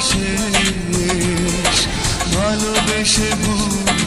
শেষ ভালোবেসে ভুল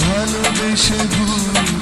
ভালোবেসে ভুল